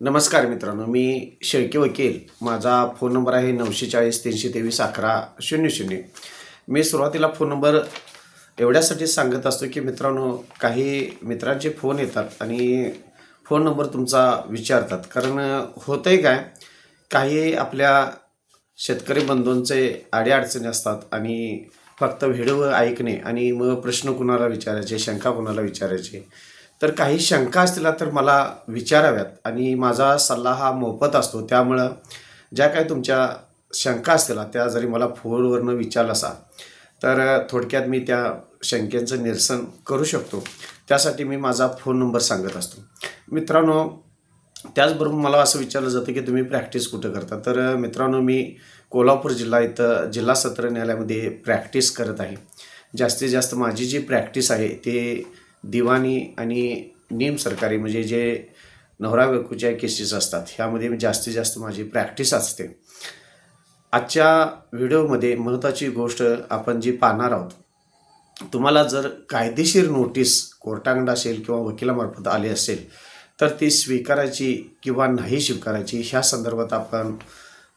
नमस्कार मित्रांनो मी शेळके वकील. माझा फोन नंबर आहे नऊशे चाळीस तीनशे तेवीस अकरा शून्य शून्य. मी सुरुवातीला फोन नंबर एवढ्यासाठी सांगत असतो की मित्रांनो काही मित्रांचे फोन येतात आणि फोन नंबर तुमचा विचारतात. कारण होतं आहे काय काही आपल्या शेतकरी बंधूंचे अडीअडचणी असतात आणि फक्त व्हिडिओ ऐकणे आणि मग प्रश्न कुणाला विचारायचे शंका कुणाला विचारायचे तर काही शंका असतील तर मला विचाराव्यात. आणि माझा सल्ला हा मोफत असतो. त्यामुळं ज्या काही तुमच्या शंका असतील त्या जरी मला फोनवरनं विचारलं असा तर थोडक्यात मी त्या शंकेचं निरसन करू शकतो. त्यासाठी मी माझा फोन नंबर सांगत असतो. मित्रांनो त्याचबरोबर मला असं विचारलं जातं की तुम्ही प्रॅक्टिस कुठं करता? तर मित्रांनो मी कोल्हापूर जिल्हा इथं जिल्हा सत्र न्यायालयामध्ये प्रॅक्टिस करत आहे. जास्तीत जास्त माझी जी प्रॅक्टिस आहे ते दिवाणी आणि निम सरकारी म्हणजे जे नवरा बायकोच्या केसेस असतात ह्यामध्ये जास्तीत जास्त माझी प्रॅक्टिस असते. आजच्या व्हिडिओमध्ये महत्त्वाची गोष्ट आपण जी पाहणार आहोत तुम्हाला जर कायदेशीर नोटीस कोर्टाकडं असेल किंवा वकिलामार्फत आली असेल तर ती स्वीकारायची किंवा नाही स्वीकारायची ह्या संदर्भात आपण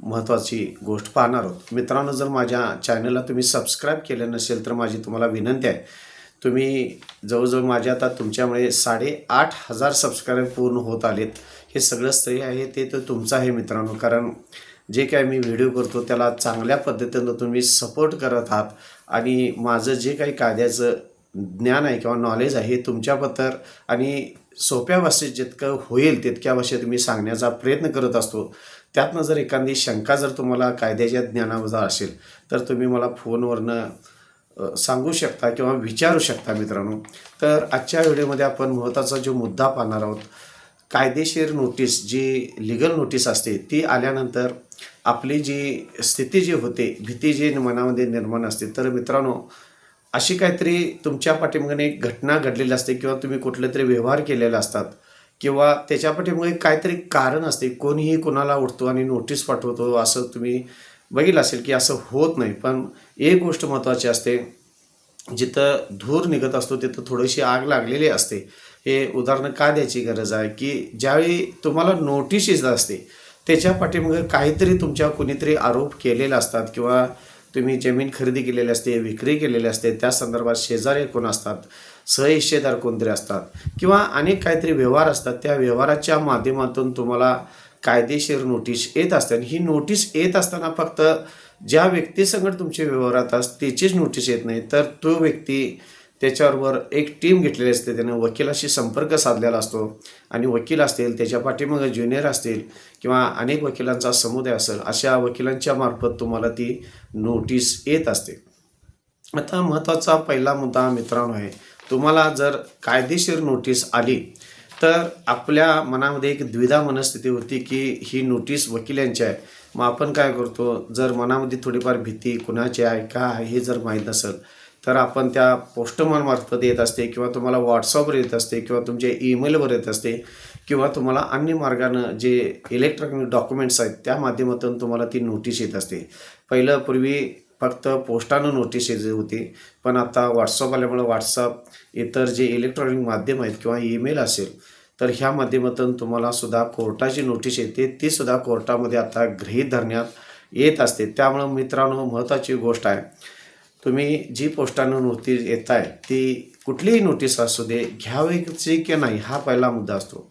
महत्त्वाची गोष्ट पाहणार आहोत. मित्रांनो जर माझ्या चॅनलला तुम्ही सबस्क्राईब केलं नसेल तर माझी तुम्हाला विनंती आहे तुम्ही जवळजवळ माझ्या आता तुमच्यामुळे साडेआठ हजार सबस्क्राईब पूर्ण होत आलेत. हे सगळं स्त्री आहे ते तर तुमचं आहे मित्रांनो. कारण जे काय मी व्हिडिओ करतो त्याला चांगल्या पद्धतीनं तुम्ही सपोर्ट करत आहात. आणि माझं जे काही कायद्याचं ज्ञान आहे किंवा नॉलेज आहे हे तुमच्याबद्दल आणि सोप्या भाषेत जितकं होईल तितक्या भाषेत मी सांगण्याचा प्रयत्न करत असतो. त्यातनं जर एखादी शंका जर तुम्हाला कायद्याच्या ज्ञानाबद्दल असेल तर तुम्ही मला फोनवरनं सांगू शकता किंवा विचारू शकता मित्रांनो. तर आजच्या व्हिडिओमध्ये आपण महत्त्वाचा जो मुद्दा पाहणार आहोत कायदेशीर नोटीस जी लिगल नोटीस असते ती आल्यानंतर आपली जी स्थिती जी होते भीती जी मनामध्ये निर्माण असते. तर मित्रांनो अशी काहीतरी तुमच्या पाठीमागे एक घटना घडलेली असते किंवा तुम्ही कुठले तरी व्यवहार केलेले असतात किंवा त्याच्या पाठीमागे काहीतरी कारण असते कोणीही कोणाला उठतो आणि नोटीस पाठवतो असं तुम्ही बघितलं असेल की असं होत नाही पण एक गोष्ट महत्त्वाची असते जिथं धूर निघत असतो तिथं थोडीशी आग लागलेली असते. हे उदाहरण का द्यायची गरज आहे? की ज्यावेळी तुम्हाला नोटीस येत असते त्याच्या पाठीमागे काहीतरी तुमच्या कुणीतरी आरोप केलेले असतात किंवा तुम्ही जमीन खरेदी केलेली असते विक्री केलेली असते त्या संदर्भात शेजारी कोण असतात सहहिस्सेदार कोणतरी असतात किंवा अनेक काहीतरी व्यवहार असतात त्या व्यवहाराच्या माध्यमातून तुम्हाला कायदेशीर नोटीस येत असते आणि ही नोटीस येत असताना फक्त ज्या व्यक्तीसंगत तुमचे व्यवहारात असतात त्याचीच नोटीस येत नाही तर तो व्यक्ती त्याच्याबरोबर एक टीम घेतलेली असते त्याने वकिलाशी संपर्क साधलेला असतो आणि वकील असतील त्याच्या पाठीमागे ज्युनियर असतील किंवा अनेक वकिलांचा समुदाय असेल अशा वकिलांच्या मार्फत तुम्हाला ती नोटीस येत असते. आता महत्त्वाचा पहिला मुद्दा मित्रांनो आहे तुम्हाला जर कायदेशीर नोटीस आली तर आपल्या मनामध्ये एक द्विधा मनस्थिती होती की ही नोटीस वकिलांची आहे. मग आपण काय करतो? जर मनामध्ये थोडीफार भीती कुणाची आहे का आहे हे जर माहीत नसेल तर आपण त्या पोस्टमॅनमार्फत येत असते किंवा तुम्हाला व्हॉट्सअपवर येत असते किंवा तुमच्या ईमेलवर येत असते किंवा तुम्हाला अन्य मार्गानं जे इलेक्ट्रॉनिक डॉक्युमेंट्स आहेत त्या माध्यमातून तुम्हाला ती नोटीस येत असते. पहिलं पूर्वी फक्त पोस्टानं नोटीस येत होती. पण आता व्हॉट्सअप आल्यामुळे व्हॉट्सअप इतर जे इलेक्ट्रॉनिक माध्यम आहेत किंवा ईमेल असेल तर ह्या माध्यमातून तुम्हाला सुद्धा कोर्टाची नोटीस येते. ती सुद्धा कोर्टामध्ये आता गृहीत धरण्यात येत असते. त्यामुळं मित्रांनो महत्त्वाची गोष्ट आहे तुम्ही जी पोस्टानं नोटीस येत आहे ती कुठलीही नोटीस असू दे घ्यावीची की नाही हा पहिला मुद्दा असतो.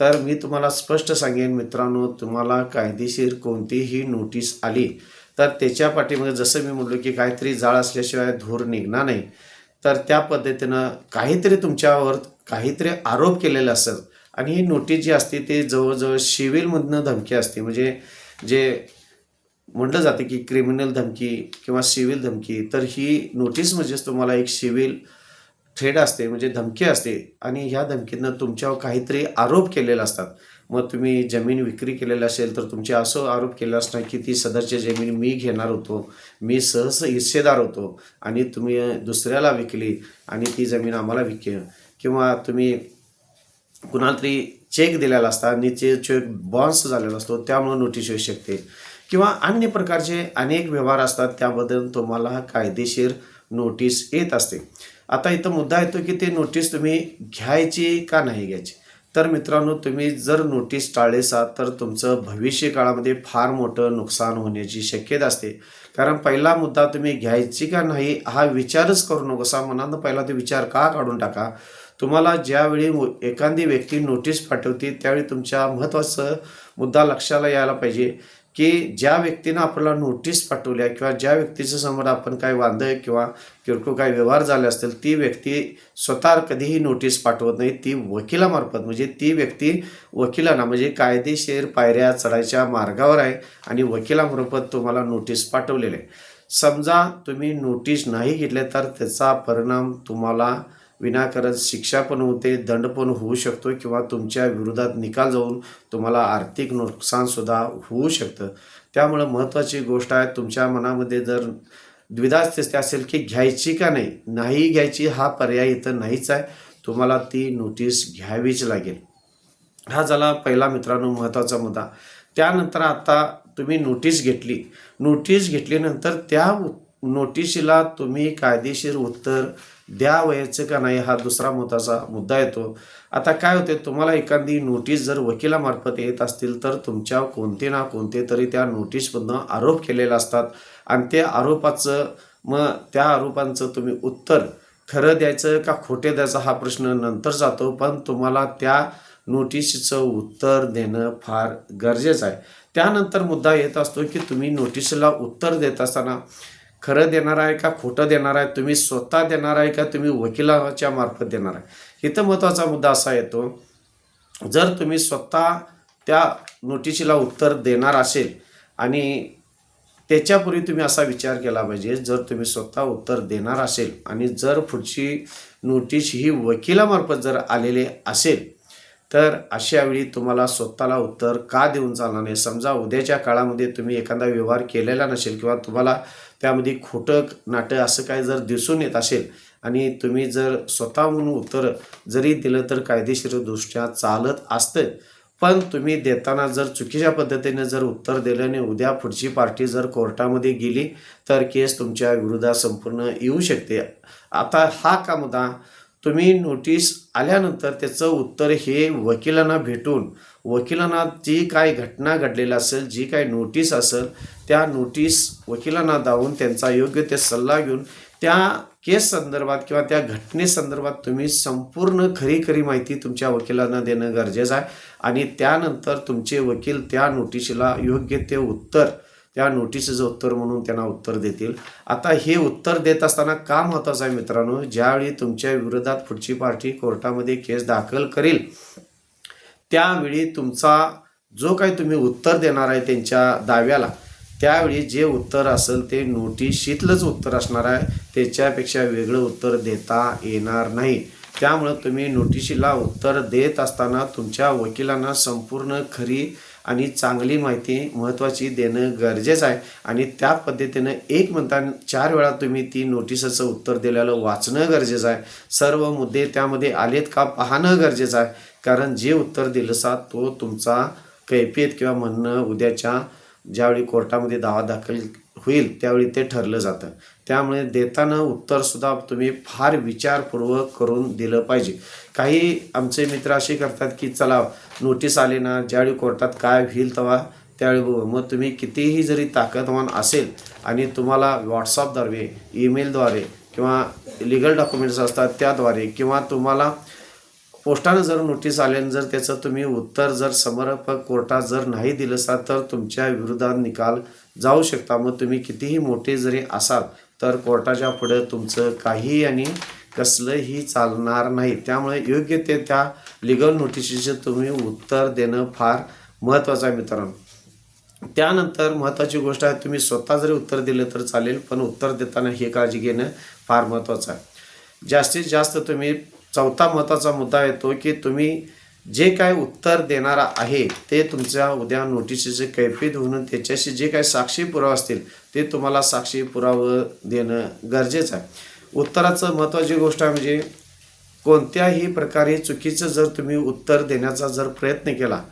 तर मी तुम्हाला स्पष्ट सांगेन मित्रांनो तुम्हाला कायदेशीर कोणतीही नोटीस आली तर त्याच्या पाठीमागे जसं मी म्हटलो की काहीतरी जाळ असल्याशिवाय धूर निघणार नाही तर त्या पद्धतीनं काहीतरी तुमच्यावर काहीतरी आरोप केलेले असेल. आणि ही नोटीस जी असते ते जवळजवळ सिव्हिलमधनं धमकी असते. म्हणजे जे म्हटलं जाते की क्रिमिनल धमकी किंवा सिव्हिल धमकी तर ही नोटीस म्हणजेच तुम्हाला एक सिव्हिल थ्रेड असते म्हणजे धमकी असते. आणि ह्या धमकीनं तुमच्यावर काहीतरी आरोप केलेले असतात. मग तुम्ही जमीन विक्री केलेली असेल तर तुमचे असं आरोप केला असणार की ती सदरची जमीन मी घेणार होतो. मी सहज हिस्सेदार होतो आणि तुम्ही दुसऱ्याला विकली आणि ती जमीन आम्हाला विक किंवा तुम्ही कुणाला तरी चेक दिलेला असता आणि ते चेक बॉन्स झालेला असतो त्यामुळे नोटीस येऊ शकते. किंवा अन्य प्रकारचे अनेक व्यवहार असतात त्याबद्दल तुम्हाला कायदेशीर नोटीस येत असते. आता इथं मुद्दा येतो की ते नोटीस तुम्ही घ्यायची का नाही घ्यायची? तर मित्रांनो तुम्ही जर नोटीस टाळलेसा तर तुमचं भविष्य काळामध्ये फार मोठं नुकसान होण्याची शक्यता असते. कारण पहिला मुद्दा तुम्ही घ्यायची का नाही हा विचारच करू नकोसा. मनानं पहिला तो विचार का काढून टाका? तुम्हाला ज्यावेळी मु- एखादी व्यक्ती नोटीस पाठवते त्यावेळी तुमच्या महत्त्वाचं मुद्दा लक्षाला यायला पाहिजे. की ज्या व्यक्तीनं आपल्याला नोटीस पाठवल्या किंवा ज्या व्यक्तीच्या समोर आपण काय वांदं किंवा किरकोळ काही व्यवहार झाले असतील ती व्यक्ती स्वतः कधीही नोटीस पाठवत नाही. ती वकिलामार्फत म्हणजे ती व्यक्ती वकिलांना म्हणजे कायदेशीर पायऱ्या चढायच्या मार्गावर आहे आणि वकिलामार्फत तुम्हाला नोटीस पाठवलेली. आहे समजा तुम्ही नोटीस नाही घेतले तर त्याचा परिणाम तुम्हाला विनाकारण शिक्षा पण होते दंड पण होऊ शकतो किंवा तुमच्या विरोधात निकाल जाऊन तुम्हाला आर्थिक नुकसानसुद्धा होऊ शकतं. त्यामुळं महत्त्वाची गोष्ट आहे तुमच्या मनामध्ये जर द्विधा स्थिती असेल की घ्यायची का नाही नाही घ्यायची हा पर्याय इथं नाहीच आहे. तुम्हाला ती नोटीस घ्यावीच लागेल. हा झाला पहिला मित्रांनो महत्त्वाचा मुद्दा. त्यानंतर आता तुम्ही नोटीस घेतली. नोटीस घेतल्यानंतर त्या उ- नोटिशीला तुम्ही कायदेशीर उत्तर द्यावयाचं का नाही हा दुसरा महत्त्वाचा मुद्दा येतो. आता काय होते तुम्हाला एखादी नोटीस जर वकिलामार्फत येत असतील तर तुमच्या कोणते ना कोणते तरी त्या नोटीसमधनं आरोप केलेले असतात. आणि त्या आरोपाचं मग त्या आरोपांचं तुम्ही उत्तर खरं द्यायचं का खोटे द्यायचं हा प्रश्न नंतर जातो. पण तुम्हाला त्या नोटीसचं उत्तर देणं फार गरजेचं आहे. त्यानंतर मुद्दा येत असतो की तुम्ही नोटीसला उत्तर देत असताना खरं देणार आहे का खोटं देणार आहे? तुम्ही स्वतः देणार आहे का? तुम्ही वकिलाच्या मार्फत देणार आहे? इथं महत्त्वाचा मुद्दा असा येतो जर तुम्ही स्वतः त्या नोटिशीला उत्तर देणार असेल आणि त्याच्यापूर्वी तुम्ही असा विचार केला पाहिजे जर तुम्ही स्वतः उत्तर देणार असेल आणि जर पुढची नोटीस ही वकिलामार्फत जर आलेली असेल तर अशा वेळी तुम्हाला स्वतःला उत्तर का देऊन चालणार नाही? समजा उद्याच्या काळामध्ये तुम्ही एखादा व्यवहार केलेला नसेल किंवा तुम्हाला त्यामध्ये खोटं नाटं असं काय जर दिसून येत असेल आणि तुम्ही जर स्वतःहून उत्तर जरी दिलं तर कायदेशीरदृष्ट्या चालत असतं. पण तुम्ही देताना जर चुकीच्या पद्धतीने जर उत्तर दिलं आणि उद्या पुढची पार्टी जर कोर्टामध्ये गेली तर केस तुमच्या विरोधात संपूर्ण येऊ शकते. आता हा का मुद्दा तुम्ही नोटीस आल्यानंतर त्याचं उत्तर हे वकिलांना भेटून वकिलांना जी काय घटना घडलेली असेल जी काय नोटीस असेल त्या नोटीस वकिलांना दावून त्यांचा योग्य ते सल्ला घेऊन त्या केस संदर्भात किंवा त्या घटनेसंदर्भात तुम्ही संपूर्ण खरी खरी माहिती तुमच्या वकिलांना देणं गरजेचं आहे. आणि त्यानंतर तुमचे वकील त्या नोटिशीला योग्य ते उत्तर त्या नोटिसीचं उत्तर म्हणून त्यांना उत्तर देतील. आता हे उत्तर देत असताना का महत्त्वाचं आहे मित्रांनो? ज्यावेळी तुमच्या विरोधात पुढची पार्टी कोर्टामध्ये केस दाखल करेल त्यावेळी तुमचा जो काही तुम्ही उत्तर देणार आहे त्यांच्या दाव्याला त्यावेळी जे उत्तर असेल ते नोटिशीतलंच उत्तर असणार आहे. त्याच्यापेक्षा वेगळं उत्तर देता येणार नाही. त्यामुळं तुम्ही नोटिशीला उत्तर देत असताना तुमच्या वकिलांना संपूर्ण खरी आणि चांगली माहिती महत्त्वाची देणं गरजेचं आहे. आणि त्या पद्धतीनं एक म्हणता चार वेळा तुम्ही ती नोटिसचं उत्तर दिलेलं वाचणं गरजेचं आहे. सर्व मुद्दे त्यामध्ये आलेत का पाहणं गरजेचं आहे. कारण जे उत्तर दिलंसा तो तुमचा कैफियत किंवा म्हणणं उद्याच्या ज्यावेळी कोर्टामध्ये दावा दाखल होईल त्यावेळी ते ठरलं जातं. त्यामुळे देताना उत्तरसुद्धा तुम्ही फार विचारपूर्वक करून दिलं पाहिजे. काही आमचे मित्र असे करतात की चला नोटीस आली ना ज्यावेळी कोर्टात काय होईल तेव्हा त्यावेळी बघू मग तुम्ही कितीही जरी ताकदवान असेल आणि तुम्हाला व्हॉट्सअपद्वारे ईमेलद्वारे किंवा लिगल डॉक्युमेंट्स असतात त्याद्वारे किंवा तुम्हाला पोस्टानं जर नोटीस आल्यानं जर त्याचं तुम्ही उत्तर जर समर्पक कोर्टात जर नाही दिलं असाल तर तुमच्या विरोधात निकाल जाऊ शकता. मग तुम्ही कितीही मोठे जरी असाल तर कोर्टाच्या पुढे तुमचं काही आणि कसलंही चालणार नाही. त्यामुळे योग्य ते त्या लिगल नोटिशीचं तुम्ही उत्तर देणं फार महत्त्वाचं आहे मित्रांनो. त्यानंतर महत्त्वाची गोष्ट आहे तुम्ही स्वतः जरी उत्तर दिलं तर चालेल पण उत्तर देताना ही काळजी घेणं फार महत्त्वाचं आहे. जास्तीत जास्त तुम्ही चौथा महत्त्वाचा मुद्दा येतो की तुम्ही जे काय उत्तर देणारा आहे ते तुमच्या उद्या नोटिशीचे कैफीत होऊन त्याच्याशी जे काही साक्षी पुरावा असतील ते तुम्हाला साक्षी पुरावं देणं गरजेचं आहे. उत्तराचं महत्त्वाची गोष्ट आहे म्हणजे कोणत्याही प्रकारे चुकीचं जर तुम्ही उत्तर देण्याचा जर प्रयत्न केला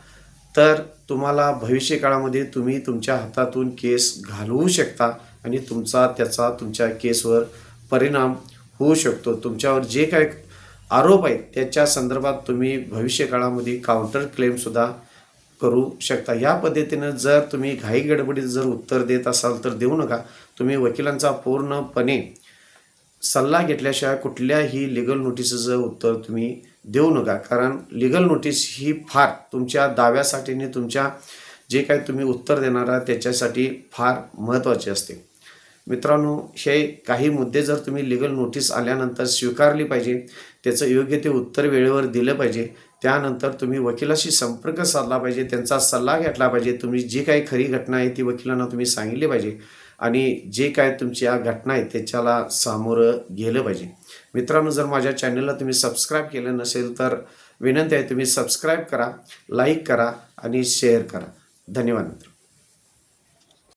तर तुम्हाला भविष्य काळामध्ये तुम्ही तुमच्या हातातून केस घालवू शकता आणि तुमचा त्याचा तुमच्या केसवर परिणाम होऊ शकतो. तुमच्यावर जे काय आरोप आहेत त्याच्या संदर्भात तुम्ही भविष्य काळामध्ये काउंटर क्लेमसुद्धा करू शकता. या पद्धतीनं जर तुम्ही घाई गडबडीत जर उत्तर देत असाल तर देऊ नका. तुम्ही वकिलांचा पूर्णपणे सल्ला घेतल्याशिवाय कुठल्याही लिगल नोटीसचं उत्तर तुम्ही देऊ नका. कारण लिगल नोटीस ही फार तुमच्या दाव्यासाठी आणि तुमच्या जे काही तुम्ही उत्तर देणार आहात त्याच्यासाठी फार महत्त्वाचे असते. मित्रांनो हे काही मुद्दे जर तुम्ही लिगल नोटीस आल्यानंतर स्वीकारली पाहिजे त्याचं योग्य ते उत्तर वेळेवर दिलं पाहिजे त्यानंतर तुम्ही वकिलाशी संपर्क साधला पाहिजे त्यांचा सल्ला घेतला पाहिजे तुम्ही जी काही खरी घटना आहे ती वकिलांना तुम्ही सांगितली पाहिजे आणि जे काय तुमची या घटना आहेत त्याच्याला सामोरं गेलं पाहिजे. मित्रांनो जर माझ्या चॅनलला तुम्ही सबस्क्राईब केलं नसेल तर विनंती आहे तुम्ही सबस्क्राईब करा लाईक करा आणि शेअर करा. धन्यवाद मित्र.